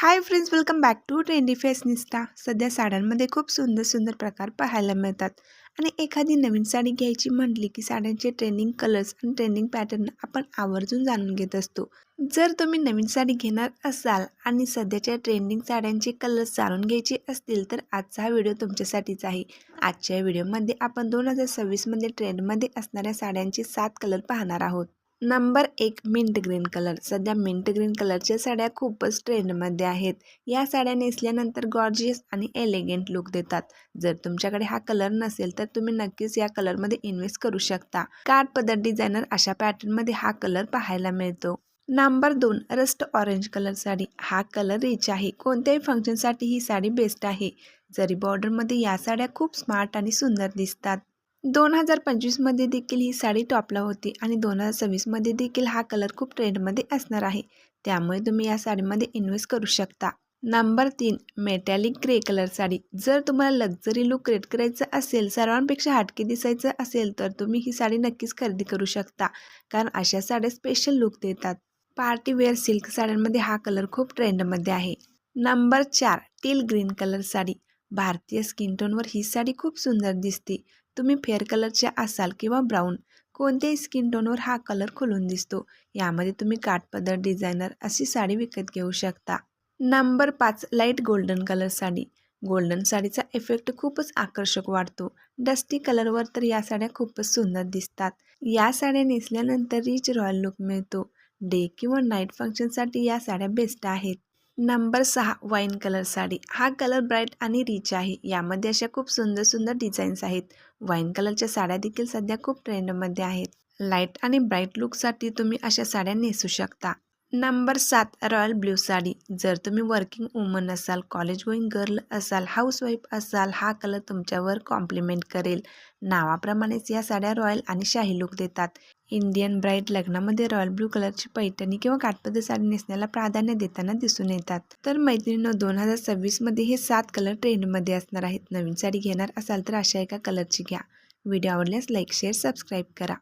Hi friends welcome back to trendy fashionista सध्या साड्यांमध्ये खूप सुंदर सुंदर प्रकार पाहायला मिळतात. आणि एखादी नवीन साडी घ्यायची म्हटली की साड्यांचे ट्रेंडिंग कलर्स आणि ट्रेंडिंग पॅटर्न आपण आवर्जून जाणून घेत असतो. जर तुम्ही नवीन साडी घेणार असाल आणि सध्याच्या ट्रेंडिंग साड्यांचे कलर्स जाणून घ्यायचे असतील तर आजचा हा व्हिडिओ तुमच्यासाठीच आहे. आजच्या व्हिडिओमध्ये आपण दोन हजार सव्वीसमध्ये ट्रेंडमध्ये असणाऱ्या साड्यांचे सात कलर पाहणार आहोत. नंबर एक मिंट ग्रीन कलर. सध्या मिंट ग्रीन कलरच्या साड्या खूपच ट्रेंडमध्ये आहेत. या साड्या नेसल्यानंतर गॉर्जियस आणि एलिगंट लुक देतात. जर तुमच्याकडे हा कलर नसेल तर तुम्ही नक्कीच या कलरमध्ये इन्व्हेस्ट करू शकता. कार्ड पदर डिझायनर अशा पॅटर्नमध्ये हा कलर पाहायला मिळतो. नंबर दोन रस्ट ऑरेंज कलर साडी. हा कलर रिच आहे. कोणत्याही फंक्शनसाठी ही साडी बेस्ट आहे. जरी बॉर्डरमध्ये या साड्या खूप स्मार्ट आणि सुंदर दिसतात. दोन हजार पंचवीसमध्ये देखील ही साडी टॉपला होती आणि दोन हजार सव्वीसमध्ये देखील हा कलर खूप ट्रेंडमध्ये असणार आहे. त्यामुळे तुम्ही या साडीमध्ये इन्व्हेस्ट करू शकता. नंबर तीन मेटॅलिक ग्रे कलर साडी. जर तुम्हाला लक्झरी लुक क्रिएट करायचं असेल सर्वांपेक्षा हटके दिसायचं असेल तर तुम्ही ही साडी नक्कीच खरेदी करू शकता. कारण अशा साड्या स्पेशल लुक देतात. पार्टी वेअर सिल्क साड्यांमध्ये हा कलर खूप ट्रेंडमध्ये आहे. नंबर चार टील ग्रीन कलर साडी. भारतीय स्किन टोनवर ही साडी खूप सुंदर दिसते. तुम्ही फेअर कलरचे असाल किंवा ब्राऊन कोणत्याही स्किन टोनवर हा कलर खुलून दिसतो. यामध्ये तुम्ही काठपदर डिझायनर अशी साडी विकत घेऊ शकता. नंबर पाच light golden colour sari. Golden साडीचा इफेक्ट खूपच आकर्षक वाढतो. डस्टी कलरवर तर या साड्या खूपच सुंदर दिसतात. या साड्या नेसल्यानंतर रिच रॉयल लुक मिळतो. डे किंवा नाईट फंक्शनसाठी या साड्या बेस्ट आहेत. नंबर सहा वाईन कलर साडी. हा कलर ब्राईट आणि रिच आहे. यामध्ये अशा खूप सुंदर सुंदर डिझाईन्स आहेत. वाईन कलरच्या साड्या देखील सध्या खूप ट्रेंडमध्ये आहेत. लाइट आणि ब्राईट लुकसाठी तुम्ही अशा साड्या नेसू शकता. नंबर सात रॉयल ब्ल्यू साडी. जर तुम्ही वर्किंग वुमन असाल कॉलेज गोईंग गर्ल असाल हाऊसवाईफ असाल हा कलर तुमच्यावर कॉम्प्लिमेंट करेल. नावाप्रमाणेच या साड्या रॉयल आणि शाही लुक देतात. इंडियन ब्राईड लग्नामध्ये रॉयल ब्लू कलरची पैठणी किंवा काठपदर साडी नेसण्याला प्राधान्य देताना दिसून येतात. तर मैत्रिणीनं दोन हजार सव्वीसमध्ये हे सात कलर ट्रेंडमध्ये असणार आहेत. नवीन साडी घेणार असाल तर अशा एका कलरची घ्या. व्हिडिओ आवडल्यास लाईक शेअर सबस्क्राईब करा.